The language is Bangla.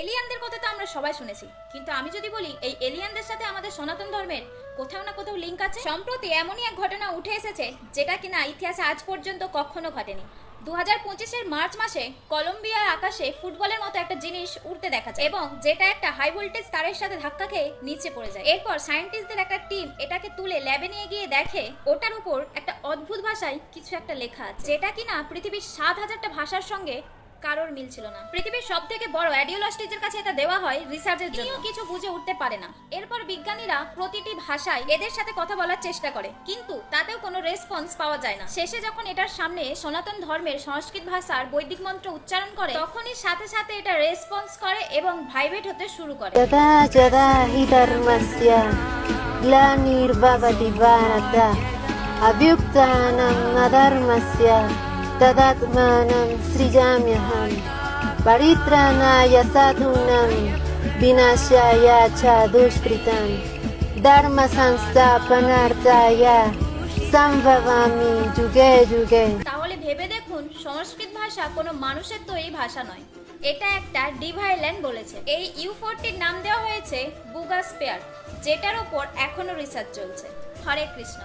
এলিয়ানদের কথা তো আমরা সবাই শুনেছি। কিন্তু আমি যদি বলি, এই এলিয়ানদের সাথে আমাদের সনাতন ধর্মের কোথাও না কোথাও লিঙ্ক আছে? সম্প্রতি এমনই এক ঘটনা উঠে এসেছে, যেটা কিনা ইতিহাসে আজ পর্যন্ত কখনো ঘটেনি। দু হাজার পঁচিশের মার্চ মাসে কলম্বিয়ার আকাশে ফুটবলের মতো একটা জিনিস উড়তে দেখা যায় এবং যেটা একটা হাই ভোল্টেজ তারের সাথে ধাক্কা খেয়ে নিচে পড়ে যায়। এরপর সায়েন্টিস্টদের একটা টিম এটাকে তুলে ল্যাবে নিয়ে গিয়ে দেখে ওটার উপর একটা অদ্ভুত ভাষায় কিছু একটা লেখা আছে, যেটা কিনা পৃথিবীর সাত হাজারটা ভাষার সঙ্গে কারোর মিল ছিল না। পৃথিবীর সব থেকে বড় অ্যাডিওলজিস্টের কাছে এটা দেওয়া হয় রিসার্চের জন্য। কিছু বুঝে উঠতে পারে না। এরপর বিজ্ঞানীরা প্রতিটি ভাষায় এদের সাথে কথা বলার চেষ্টা করে কিন্তু তাতেও কোনো রেসপন্স পাওয়া যায় না। শেষে যখন এটার সামনে সনাতন ধর্মের সংস্কৃত ভাষার বৈদিক মন্ত্র উচ্চারণ করে তখনই সাথে সাথে এটা রেসপন্স করে এবং ভাইব্রেট হতে শুরু করে। গ্লানির্ভবতি ভারত অভিযুক্তানাম অধর্মস্য। ग्लानिर्भवति भारत अभ्युत्थानम् अधर्मस्य तदात्मानं सृजाम्यहम् परित्राणाय साधूनां विनाशाय च दुष्कृतं धर्मसंस्थापनार्थाय सम्भवामि जुगे जुगे তাহলে ভেবে দেখুন সংস্কৃত ভাষা কোনো মানুষের তৈরি ভাষা নয় এটা একটা ডিভাইল্যান্ড বলেছে এই ইউফোরটির নাম দেওয়া হয়েছে বুগাস্পেয়ার যেটার ওপর এখনো রিসার্চ চলছে হরে কৃষ্ণ